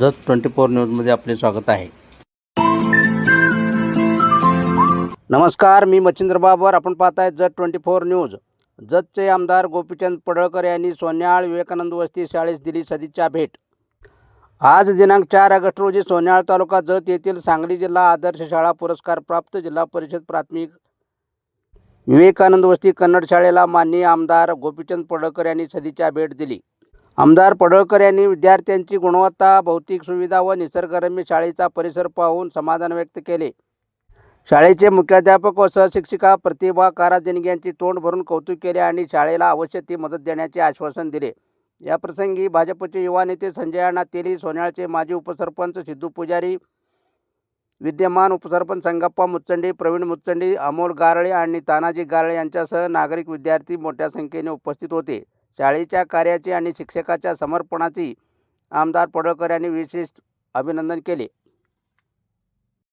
Jat twenty four न्यूजमध्ये आपले स्वागत आहे. नमस्कार मी मच्छिंद्र बाबर. आपण पाहत आहे जत ट्वेंटी फोर न्यूज. जतचे आमदार गोपीचंद पडळकर यांनी सोन्याळ विवेकानंद वस्ती शाळेस दिली सदिच्छा भेट. आज दिनांक चार ऑगस्ट रोजी सोन्याळ तालुका जत येथील सांगली जिल्हा आदर्श शाळा पुरस्कार प्राप्त जिल्हा परिषद प्राथमिक विवेकानंद वस्ती कन्नड शाळेला माननीय आमदार गोपीचंद पडळकर यांनी सदिच्छा भेट दिली. आमदार पडळकर यांनी विद्यार्थ्यांची गुणवत्ता भौतिक सुविधा व निसर्गरम्य शाळेचा परिसर पाहून समाधान व्यक्त केले. शाळेचे मुख्याध्यापक व सहशिक्षिका प्रतिभा काराजनिग यांची तोंड भरून कौतुक केले आणि शाळेला आवश्यक ती मदत देण्याचे आश्वासन दिले. या प्रसंगी भाजपचे युवा नेते संजय अण्णा तेली सोन्याळचे माजी उपसरपंच सिद्धू पुजारी विद्यमान उपसरपंच संगप्पा मुच्चंडी प्रवीण मुच्चंडी अमोल गारळे आणि तानाजी गारळे यांच्यासह नागरिक विद्यार्थी मोठ्या संख्येने उपस्थित होते. शाळेच्या कार्याची आणि शिक्षकाच्या समर्पणाची आमदार पडळकर यांनी विशेष अभिनंदन केले.